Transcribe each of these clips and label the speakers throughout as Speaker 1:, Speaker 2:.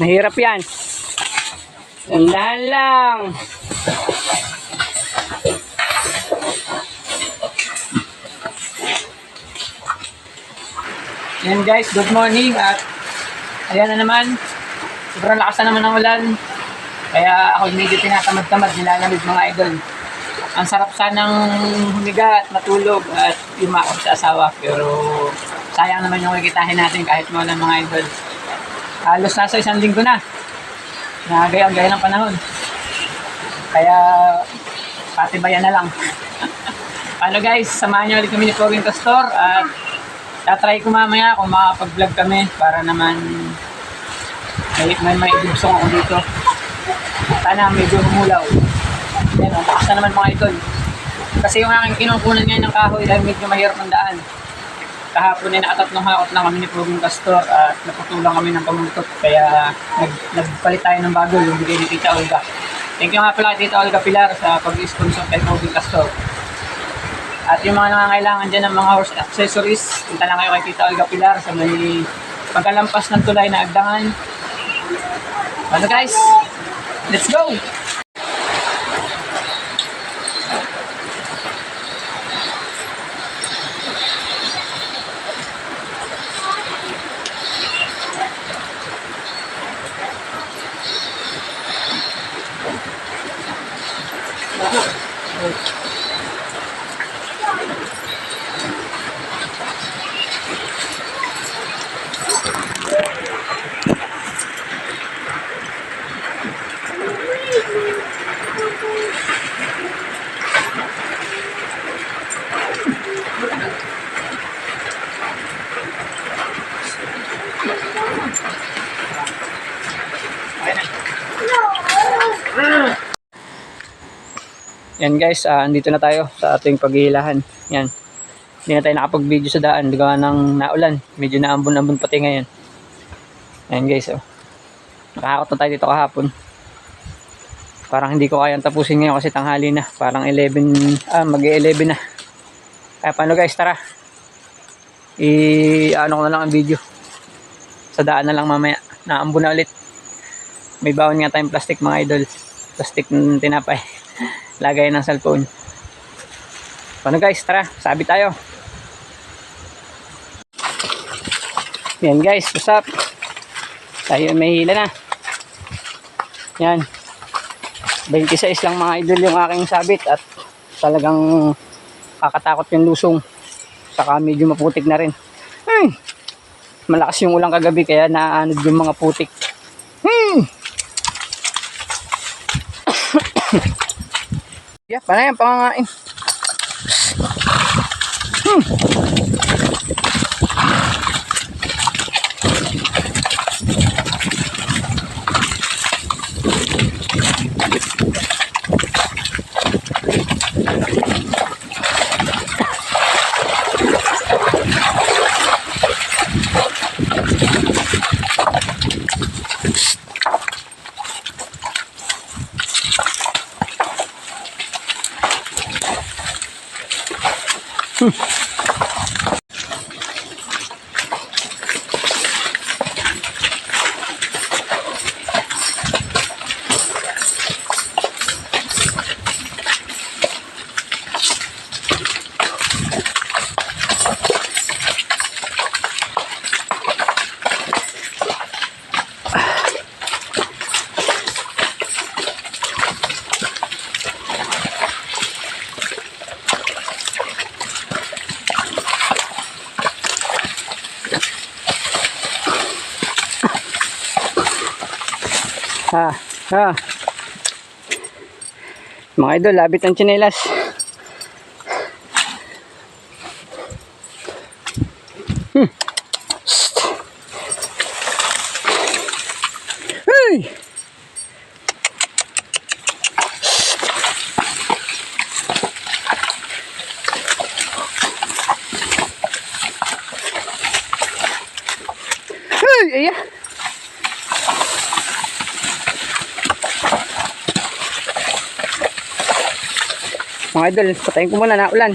Speaker 1: Mahirap yan. Tandaan lang. Yan guys, good morning at ayan na naman. Sobrang lakas na naman ng ulan. Kaya ako medyo tinatamad-tamad, nilalamig mga idol. Ang sarap sanang humiga at matulog at yumakap sa asawa. Pero sayang naman yung kikitahin natin kahit mawala mga idol. Halos nasa isang linggo na. Nagaya-gaya ng panahon. Kaya patibayan na lang. Paano guys, samahan niyo ulit kami ni Poging Castor at tatry ko mamaya kung makapag-vlog kami para naman may, may, may dubsong ako dito. Sana medyo humulaw. Yan, ang lakas na naman mga idol. Kasi yung aking kinukunan ngayon ng kahoy dahil medyo mahirap ang daan. Kahapon ay nakatatlong hakot na kami ni Pugong Castor at naputulang kami ng pamultot. Kaya nag, nagpalit tayo ng bago yung bigay ni Tita Olga. Thank you nga pala Tita Olga Pilar sa pag-sponsor kay Pugong Castor. At yung mga nangangailangan dyan ng mga horse accessories, punta lang kayo kay Tita Olga Pilar sa may pagkalampas ng tulay na agdangan. Ano guys? Let's go! Yan guys, ah, andito na tayo sa ating paghihilahan. Yan. Hindi na tayo nakapag-video sa daan. Gawa ng naulan. Medyo naambon-ambon pati ngayon. Yan guys, oh. Nakakot na tayo dito kahapon. Parang hindi ko kayang tapusin ngayon kasi tanghali na. Parang 11, ah, mag-11 na. Kaya paano guys, tara. I, ano ko na lang ang video. Sa daan na lang mamaya. Naambon na ulit. May bawon nga tayong plastic mga idol. Plastic tinapay lagay ng cellphone. Paano guys, tara, sabi tayo. Yan guys, what's up? Tayo may hila na. Yan. 26 lang mga idol yung aking sabit at talagang kakatakot yung lusong. Saka medyo maputik na rin. Ay, malakas yung ulang kagabi kaya naanod yung mga putik. Hmm. Yeah, panay ang pangangain. Hmm. Ha, ha. Mga idol, labit ang tsinelas. mga idol. Patayin ko muna na ulan.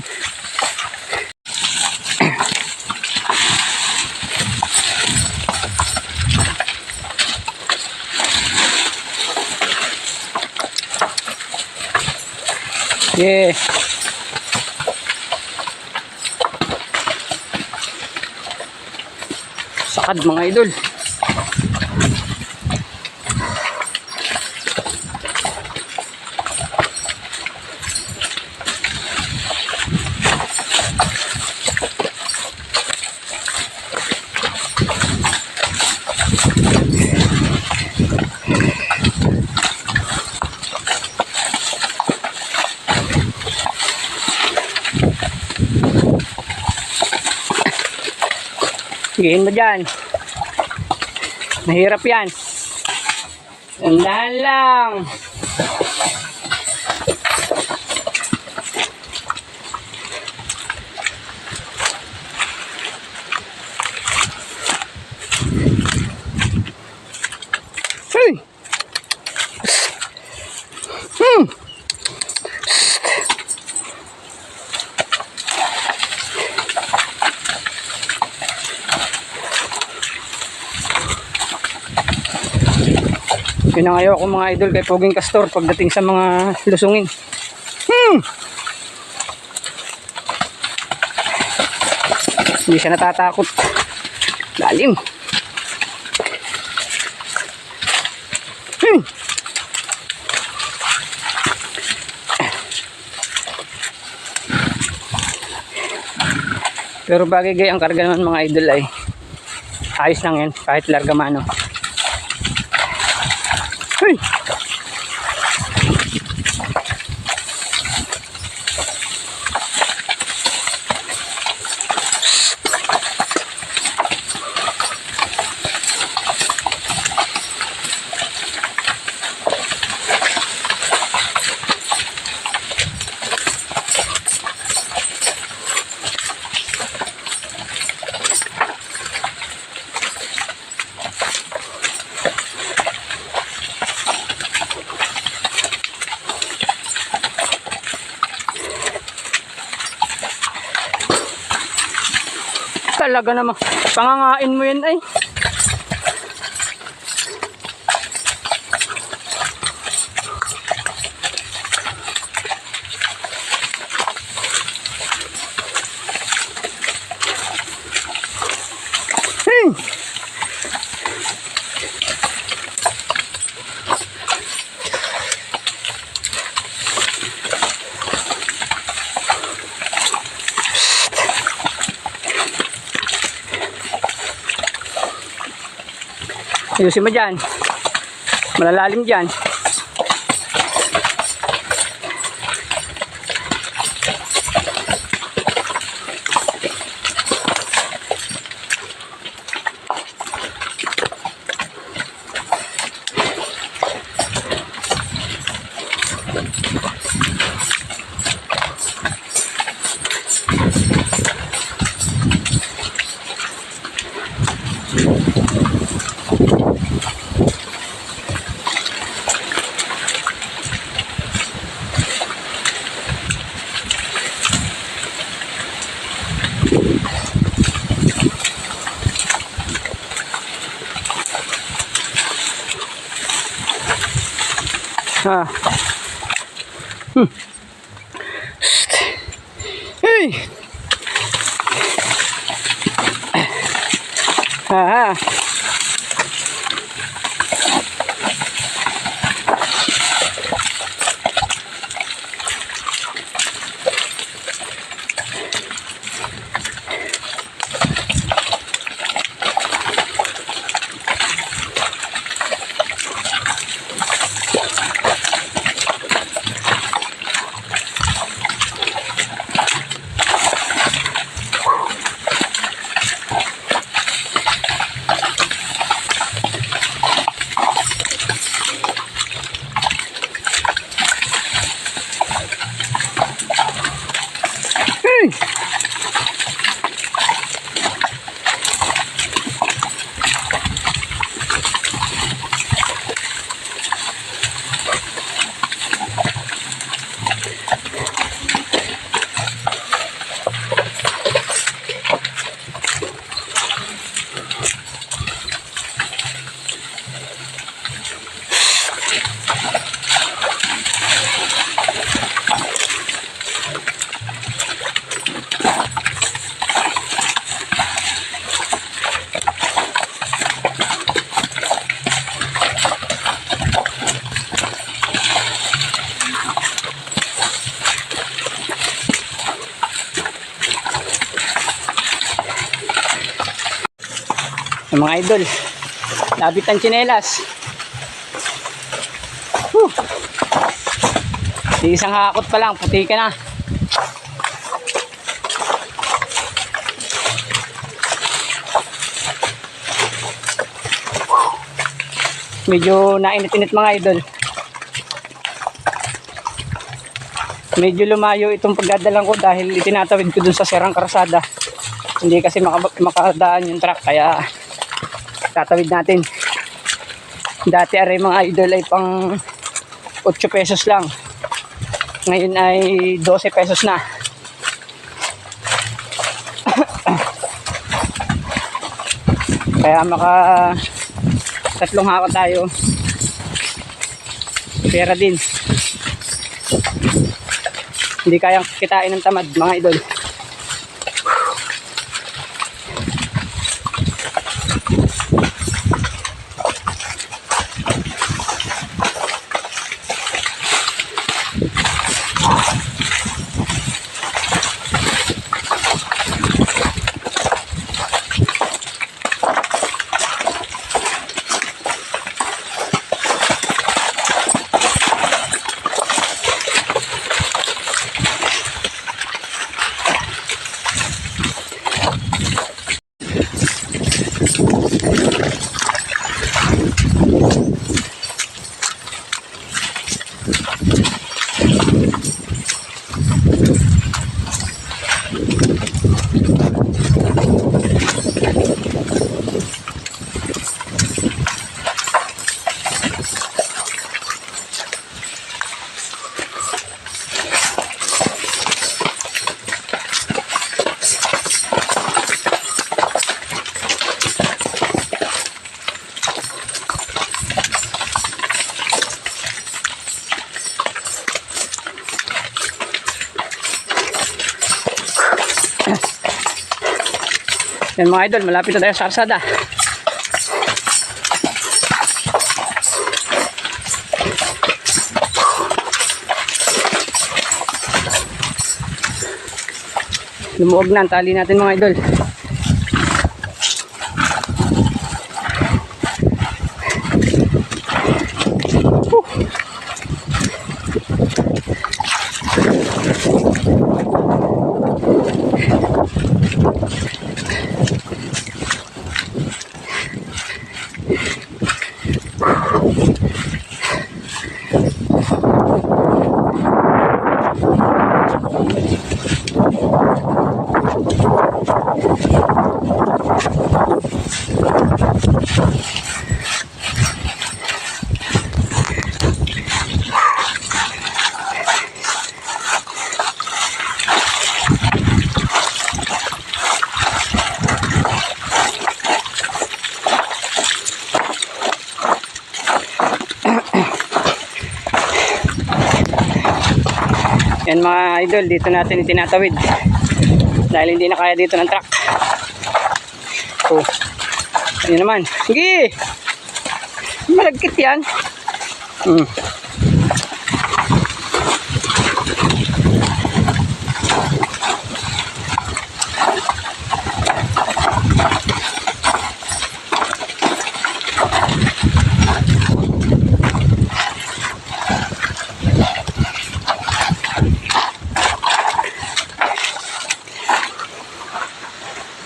Speaker 1: Yeah. Sakad mga idol. Gihin mo dyan. Mahirap yan. Tandaan lang. Hey! Hmm. Yun ang ayaw ko mga idol kay Poging Castor pagdating sa mga lusungin. Hmm! Hindi siya natatakot. Lalim. Hmm! Pero bagay gay ang karga naman mga idol ay ayos lang yan kahit larga mano. Hey! Talaga naman. Pangangain mo yan ay. Hmm. Ayusin mo dyan. Malalalim dyan. Ha. Hmm. Psst. Hey. Yung mga idol. Labit ang tsinelas. Whew. Isang hakot pa lang, puti ka na. Medyo nainit-init mga idol. Medyo lumayo itong pagdadalang ko dahil itinatawid ko dun sa serang karsada. Hindi kasi maka- makadaan yung truck kaya tatawid natin. Dati aray mga idol ay pang 8 pesos lang. Ngayon ay 12 pesos na. Kaya maka tatlong haka tayo. Pera din. Hindi kayang kitain ng tamad mga idol. Yan mga idol, malapit na tayo sa karsada. Lumuog na ang tali natin mga idol. Yan mga idol, dito natin itinatawid. Dahil hindi na kaya dito ng truck. Oh. Yun naman. Sige! Malagkit yan. Hmm.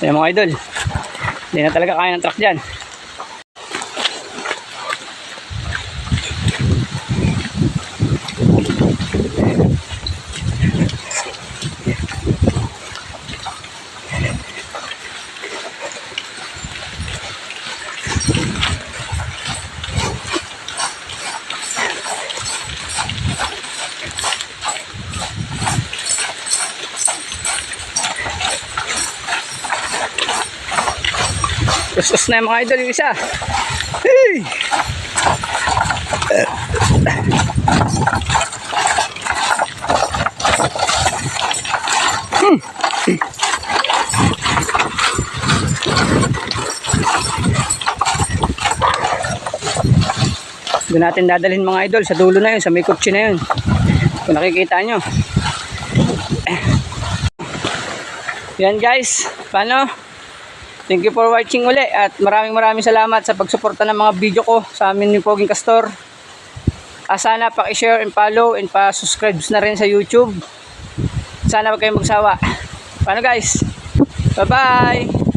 Speaker 1: Yan mga idol. Hindi na talaga kaya ng truck dyan. Kustos na yung mga idol yung isa. Hey! Doon natin dadalhin mga idol sa dulo na yun, sa may kutsi na yun. Kung nakikita nyo. Yan guys, paano? Thank you for watching uli at maraming maraming salamat sa pagsuporta ng mga video ko sa amin ni Poging Castor. Ah, sana paki-share and follow and pa-subscribe na rin sa YouTube. Sana wag kayong magsawa. Paano guys? Bye-bye!